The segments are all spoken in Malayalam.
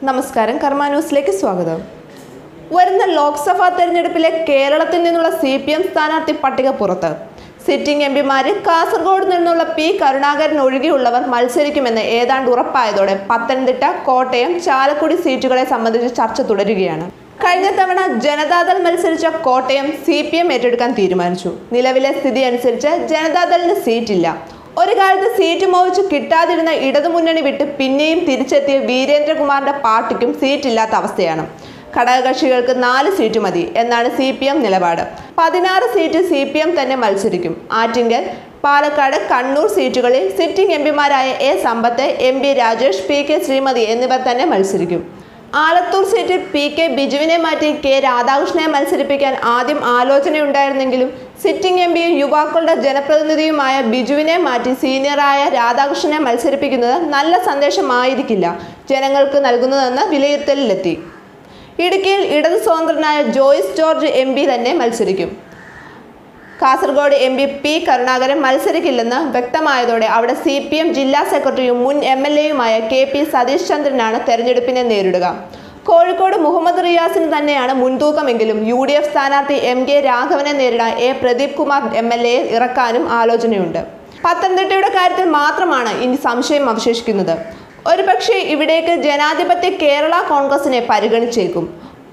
നമസ്കാരം കർമ്മ ന്യൂസിലേക്ക് സ്വാഗതം. വരുന്ന ലോക്സഭാ തെരഞ്ഞെടുപ്പിലെ കേരളത്തിൽ നിന്നുള്ള സി പി എം സ്ഥാനാർത്ഥി പട്ടിക പുറത്ത്. സിറ്റിംഗ് എം പിമാര് കാസർഗോഡ് നിന്നുള്ള പി കരുണാകരൻ ഒഴികെയുള്ളവർ മത്സരിക്കുമെന്ന് ഏതാണ്ട് ഉറപ്പായതോടെ പത്തനംതിട്ട കോട്ടയം ചാലക്കുടി സീറ്റുകളെ സംബന്ധിച്ച് ചർച്ച തുടരുകയാണ്. കഴിഞ്ഞ തവണ ജനതാദൾ മത്സരിച്ച കോട്ടയം സി പി എം ഏറ്റെടുക്കാൻ തീരുമാനിച്ചു. നിലവിലെ സ്ഥിതി അനുസരിച്ച് ജനതാദളിന് സീറ്റില്ല. ഒരു കാലത്ത് സീറ്റ് മോഹിച്ച് കിട്ടാതിരുന്ന ഇടതുമുന്നണി വിട്ട് പിന്നെയും തിരിച്ചെത്തിയ വീരേന്ദ്രകുമാറിന്റെ പാർട്ടിക്കും സീറ്റില്ലാത്ത അവസ്ഥയാണ്. ഘടകകക്ഷികൾക്ക് നാല് സീറ്റ് മതി എന്നാണ് സി പി എം നിലപാട്. പതിനാറ് സീറ്റ് സി പി എം തന്നെ മത്സരിക്കും. ആറ്റിങ്കൽ പാലക്കാട് കണ്ണൂർ സീറ്റുകളിൽ sitting M പിമാരായ A Sampath M P Rajesh P K Sreemathi എന്നിവർ തന്നെ മത്സരിക്കും. ആലത്തൂർ സീറ്റിൽ പി കെ ബിജുവിനെ മാറ്റി കെ രാധാകൃഷ്ണനെ മത്സരിപ്പിക്കാൻ ആദ്യം ആലോചനയുണ്ടായിരുന്നെങ്കിലും സിറ്റിംഗ് എം പിയും യുവാക്കളുടെ ജനപ്രതിനിധിയുമായ ബിജുവിനെ മാറ്റി സീനിയറായ രാധാകൃഷ്ണനെ മത്സരിപ്പിക്കുന്നത് നല്ല സന്ദേശമായിരിക്കില്ല ജനങ്ങൾക്ക് നൽകുന്നതെന്ന് വിലയിരുത്തലിലെത്തി. ഇടുക്കിയിൽ ഇടതു സ്വതന്ത്രനായ ജോയിസ് ജോർജ് എം തന്നെ മത്സരിക്കും. Kasaragod M P P Karunakaran മത്സരിക്കില്ലെന്ന് വ്യക്തമായതോടെ അവിടെ സി പി എം ജില്ലാ സെക്രട്ടറിയും മുൻ എം എൽ എയുമായ കെ പി സതീഷ് ചന്ദ്രനാണ് തെരഞ്ഞെടുപ്പിനെ നേരിടുക. കോഴിക്കോട് മുഹമ്മദ് റിയാസിന് തന്നെയാണ് മുൻതൂക്കമെങ്കിലും യു ഡി എഫ് സ്ഥാനാർത്ഥി എം കെ രാഘവനെ നേരിടാൻ A Pradeep Kumar M L എയെ ഇറക്കാനും ആലോചനയുണ്ട്. പത്തനംതിട്ടയുടെ കാര്യത്തിൽ മാത്രമാണ് ഇനി സംശയം അവശേഷിക്കുന്നത്. ഒരുപക്ഷെ ഇവിടേക്ക് ജനാധിപത്യ കേരള കോൺഗ്രസിനെ പരിഗണിച്ചേക്കും.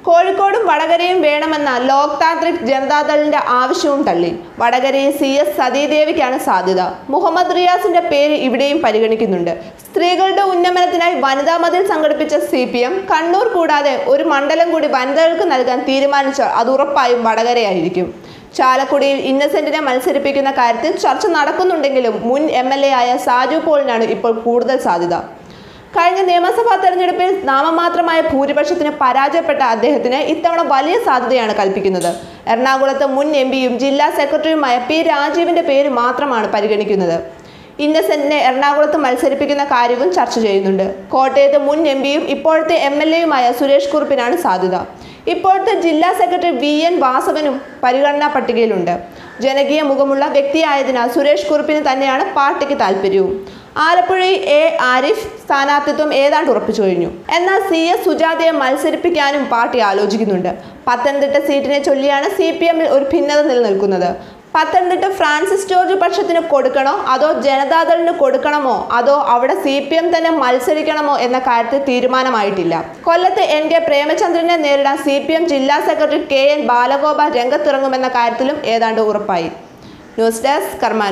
കോഴിക്കോടും വടകരയും വേണമെന്ന ലോക് താന്ത്രിക് ജനതാദളിന്റെ ആവശ്യവും തള്ളി. വടകരയിൽ സി എസ് സതീദേവിക്കാണ് സാധ്യത. മുഹമ്മദ് റിയാസിന്റെ പേര് ഇവിടെയും പരിഗണിക്കുന്നുണ്ട്. സ്ത്രീകളുടെ ഉന്നമനത്തിനായി വനിതാ മതിൽ സംഘടിപ്പിച്ച സി പി എം കണ്ണൂർ കൂടാതെ ഒരു മണ്ഡലം കൂടി വനിതകൾക്ക് നൽകാൻ തീരുമാനിച്ചാൽ അത് ഉറപ്പായും വടകരയായിരിക്കും. ചാലക്കുടിയിൽ ഇന്നസെന്റിനെ മത്സരിപ്പിക്കുന്ന കാര്യത്തിൽ ചർച്ച നടക്കുന്നുണ്ടെങ്കിലും മുൻ എം എൽ എ ആയ സാജു പോളിനാണ് ഇപ്പോൾ കൂടുതൽ സാധ്യത. കഴിഞ്ഞ നിയമസഭാ തെരഞ്ഞെടുപ്പിൽ നാമമാത്രമായ ഭൂരിപക്ഷത്തിന് പരാജയപ്പെട്ട അദ്ദേഹത്തിന് ഇത്തവണ വലിയ സാധ്യതയാണ് കൽപ്പിക്കുന്നത്. എറണാകുളത്ത് മുൻ എം പിയും ജില്ലാ സെക്രട്ടറിയുമായ പി രാജീവിന്റെ പേര് മാത്രമാണ് പരിഗണിക്കുന്നത്. ഇന്നസെന്റിനെ എറണാകുളത്ത് മത്സരിപ്പിക്കുന്ന കാര്യവും ചർച്ച ചെയ്യുന്നുണ്ട്. കോട്ടയത്ത് മുൻ എം പിയും ഇപ്പോഴത്തെ എം എൽ എയുമായ സുരേഷ് കുറുപ്പിനാണ് സാധ്യത. ഇപ്പോഴത്തെ ജില്ലാ സെക്രട്ടറി വി എൻ വാസവനും പരിഗണനാ പട്ടികയിലുണ്ട്. ജനകീയ മുഖമുള്ള വ്യക്തിയായതിനാൽ സുരേഷ് കുറുപ്പിന് തന്നെയാണ് പാർട്ടിക്ക് താല്പര്യവും ആലപ്പുഴയിൽ എ ആരിഫ് സ്ഥാനാർത്ഥിത്വം ഏതാണ്ട് ഉറപ്പിച്ചു കഴിഞ്ഞു. എന്നാൽ സി എസ് സുജാതയെ മത്സരിപ്പിക്കാനും പാർട്ടി ആലോചിക്കുന്നുണ്ട്. പത്തനംതിട്ട സീറ്റിനെ ചൊല്ലിയാണ് സി പി എമ്മിൽ ഒരു ഭിന്നത നിലനിൽക്കുന്നത്. പത്തനംതിട്ട ഫ്രാൻസിസ് ജോർജ് പക്ഷത്തിന് കൊടുക്കണോ? അതോ ജനതാദളിന് കൊടുക്കണമോ? അതോ അവിടെ സി പി എം തന്നെ മത്സരിക്കണമോ എന്ന കാര്യത്തിൽ തീരുമാനമായിട്ടില്ല. കൊല്ലത്ത് എൻ കെ പ്രേമചന്ദ്രനെ നേരിടാൻ സി പി എം ജില്ലാ സെക്രട്ടറി കെ എൻ ബാലഗോപാൽ രംഗത്തിറങ്ങുമെന്ന കാര്യത്തിലും ഏതാണ്ട് ഉറപ്പായി. News desk Karma